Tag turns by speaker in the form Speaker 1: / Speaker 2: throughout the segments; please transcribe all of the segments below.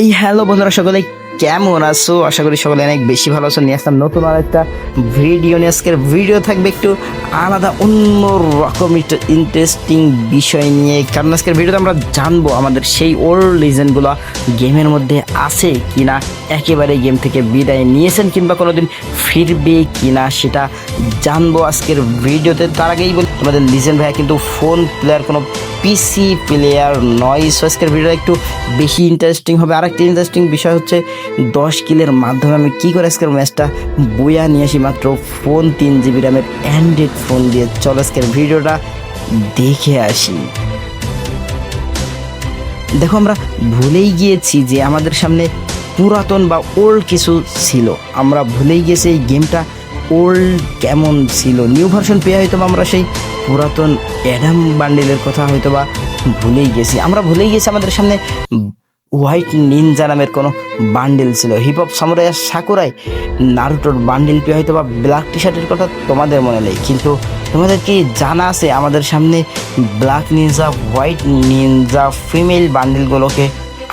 Speaker 1: এই হ্যালো বন্ধুরা সকলে কেমন আছো? আশা করি সকলে অনেক বেশি ভালো আছো। নিয়ে আসলাম নতুন আর একটা ভিডিও নিয়ে। আজকের ভিডিও থাকবে একটু আলাদা অন্য রকম একটু ইন্টারেস্টিং বিষয় নিয়ে। কারণ আজকের ভিডিওতে আমরা জানব আমাদের সেই ওল্ড লিজেন্ডগুলো গেমের মধ্যে আছে কিনা, একেবারে গেম থেকে বিদায় নিয়েছেন কিংবা কোনোদিন ফিরবে কিনা, সেটা জানব আজকের ভিডিওতে। তার আগেই বলি তোমাদের লিজেন ভাইয়া কিন্তু ফোন প্লেয়ার, কোনো পিসি প্লেয়ার নয়। সো আজকের ভিডিও একটু বেশি ইন্টারেস্টিং হবে। আর একটা ইন্টারেস্টিং বিষয় হচ্ছে, দশ কিলের মাধ্যমে আমি কী করে আজকের ম্যাচটা বইয়া নিয়ে আসি? মাত্র ফোন, তিন জিবি র্যামের অ্যান্ড্রয়েড ফোন দিয়ে। চলো আজকের ভিডিওটা দেখে আসি। দেখো, আমরা ভুলেই গিয়েছি যে আমাদের সামনে পুরাতন বা ওল্ড কিছু ছিল। আমরা ভুলেই গেছি এই গেমটা ওল্ড কেমন ছিল। নিউ ভার্সন পেয়ে হয়তো আমরা সেই পুরাতন অ্যাডাম বান্ডেলের কথা হয়তো বা ভুলেই গেছি। আমরা ভুলেই গেছি, আমাদের সামনে হোয়াইট নিনজা নামের কোনো বান্ডেল ছিল। হিপ হপ সামুরাই সাকুরাই নারুটোর বান্ডেল পেয়ে হয়তো বা ব্ল্যাক টি শার্টের কথা তোমাদের মনে নেই। কিন্তু তোমাদের কি জানা আছে আমাদের সামনে black ninja, white ninja female বান্ডেলগুলোকে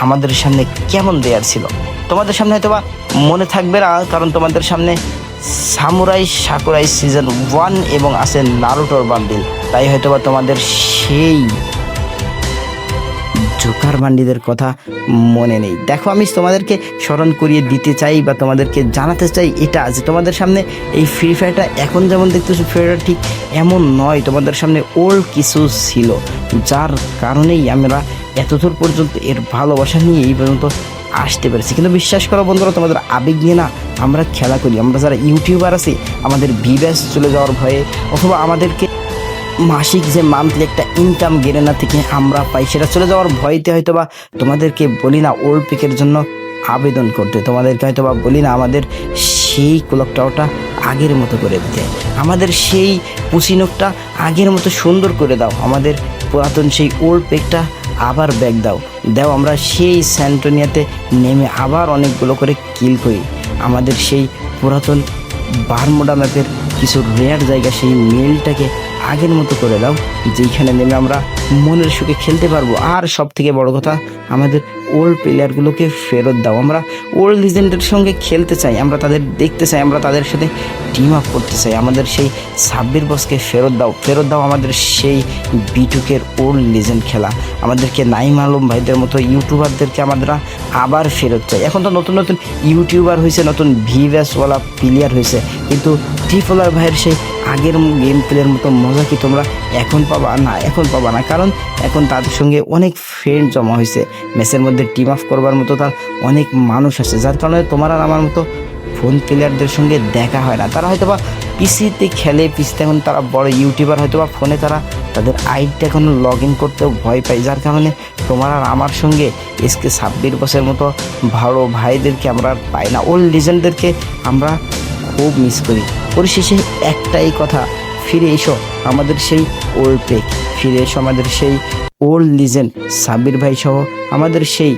Speaker 1: আমাদের সামনে কেমন দেয়ার ছিল? তোমাদের সামনে হয়তো বা মনে থাকবে না, কারণ তোমাদের সামনে সামুরাই সাকুরাই সিজন ওয়ান এবং আছে নারুটোর বান্ডিল। তাই হয়তো বা তোমাদের সেই জোকার বান্ডিদের কথা মনে নেই। দেখো, আমি তোমাদেরকে স্মরণ করিয়ে দিতে চাই বা তোমাদেরকে জানাতে চাই এটা, যে তোমাদের সামনে এই ফ্রি ফায়ারটা এখন যেমন দেখতেছো ফ্রি ফায়ার ঠিক এমন নয়। তোমাদের সামনে ওল্ড কিছু ছিল, যার কারণেই আমরা এতদূর পর্যন্ত এর ভালোবাসা নিয়ে এই পর্যন্ত আসতে পেরেছি। কিন্তু বিশ্বাস করো বন্ধুরা, তোমাদের আবেগ নিয়ে না আমরা খেলা করি। আমরা যারা ইউটিউবার আছি, আমাদের ভিভ্যাস চলে যাওয়ার ভয়ে অথবা আমাদেরকে মাসিক যে মান্থলি একটা ইনকাম গেলে না থেকে আমরা পাই, সেটা চলে যাওয়ার ভয়তে হয়তো বা তোমাদেরকে বলি না ওল্ড পিকের জন্য আবেদন করতে। তোমাদেরকে হয়তো বা বলি না আমাদের সেই ক্লক টাওয়ারটা আগের মতো করে দিতে। আমাদের সেই পুচিনকটা আগের মতো সুন্দর করে দাও। আমাদের পুরাতন সেই ওল্ড পেকটা আবার ব্যাগ দাও। দাও, আমরা সেই স্যান্টোনিয়াতে নেমে আবার অনেকগুলো করে কিল করি। আমাদের সেই পুরাতন বারমোডা ম্যাপের কিছু রেয়ার জায়গা, সেই মেলটাকে আগের মতো করে দাও, যেইখানে নেমে আমরা মনের সুখে খেলতে পারব। আর সব থেকে বড় কথা, আমাদের ওল্ড প্লেয়ারগুলোকে ফেরত দাও। আমরা ওল্ড লিজেন্ডের সঙ্গে খেলতে চাই, আমরা তাদের দেখতে চাই, আমরা তাদের সাথে টিম আপ করতে চাই। আমাদের সেই সাব্বির বসকে ফেরত দাও ফেরত দাও আমাদের সেই বিটুকের ওল্ড লিজেন্ড খেলা। আমাদেরকে নাইম আলম ভাইদের মতো ইউটিউবারদেরকে আমরা আবার ফেরত চাই। এখন তো নতুন নতুন ইউটিউবার হয়েছে নতুন ভিভ্যাসওয়ালা প্লেয়ার হয়েছে কিন্তু ট্রিপলার ভাইয়ের সেই আগের গেম প্লের মতো মজা কি তোমরা এখন পাবা? না, এখন পাবা না। কারণ এখন তাদের সঙ্গে অনেক ফ্রেন্ড জমা হয়েছে ম্যাচের মধ্যে টিম আপ করবার মতো তার অনেক মানুষ আছে। যার কারণে তোমার আর আমার মতো ফোন প্লেয়ারদের সঙ্গে দেখা হয় না। তারা হয়তো বা পিসিতে খেলে পিসিতে এখন তারা বড় ইউটিউবার হয়তো বা ফোনে তারা তাদের আইডিটা এখন লগ ইন করতেও ভয় পায়। যার কারণে তোমার আর আমার সঙ্গে এসকে ছাব্বিশ বছরের মতো ভালো ভাইদেরকে আমরা পাই না। ওল্ড লিজেন্ডদেরকে আমরা খুব মিস করি। পরিশেষে একটাই কথা, ফিরে এসো আমাদের সেই ওল্ড প্লে ফিরে এসো আমাদের সেই ওল্ড লিজেন্ড সাবির ভাই সহ আমাদের সেই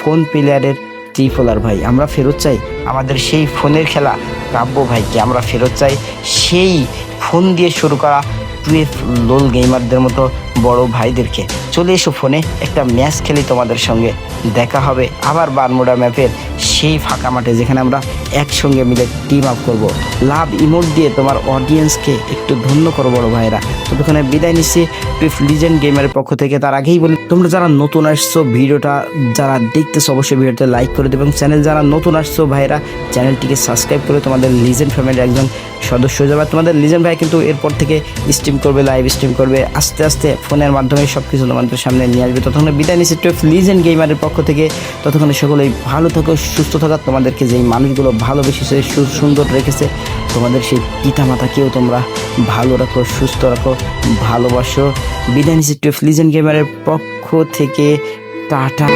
Speaker 1: ফোন প্লেয়ারের ত্রিপোলার ভাই। আমরা ফেরত চাই আমাদের সেই ফোনের খেলা কাব্য ভাইকে। আমরা ফেরত চাই সেই ফোন দিয়ে শুরু করা টুয়েফ লোল গেমারদের মতো বড় ভাইদেরকে চলে এসো ফোনে, একটা ম্যাচ খেলি তোমাদের সঙ্গে। দেখা হবে আবার বারমুডা ম্যাপের সেই ফাঁকা মাঠে যেখানে আমরা একসঙ্গে মিলে টিম আপ করব। লাভ ইমোট দিয়ে তোমার অডিয়েন্সকে একটু ধন্য করো বড় ভাইরা ততক্ষণে বিদায় নিচ্ছি টুইফ লিজেন্ড গেমের পক্ষ থেকে। তার আগেই বলি, তোমরা যারা নতুন আসছো, ভিডিওটা যারা দেখতেছো, অবশ্যই ভিডিওতে লাইক করে দেবে। এবং চ্যানেল যারা নতুন আসছো ভাইরা চ্যানেলটিকে সাবস্ক্রাইব করে তোমাদের লিজেন্ড ফ্যামিলির একজন সদস্য হয়ে যাবে। তোমাদের লিজেন্ড ভাই কিন্তু এরপর থেকে স্ট্রিম করবে লাইভ স্ট্রিম করবে, আস্তে আস্তে ফোনের মাধ্যমে সব কিছু তোমাদের সামনে নিয়ে আসবে। ততক্ষণে বিদায় নিচ্ছি টুয়েফ লিজেন্ড গেমারের পক্ষ থেকে। ততক্ষণে সকলেই ভালো থাকো, সুস্থ থাকা। তোমাদেরকে যেই মানুষগুলো ভালোবেসেছে সুন্দর রেখেছে, তোমাদের সেই পিতা মাতাকেও তোমরা ভালো রাখো, সুস্থ রাখো, ভালোবাসো। বিদায় নিচ্ছি টুয়েফ লিজেন্ড গেমারের পক্ষ থেকে। টাটা।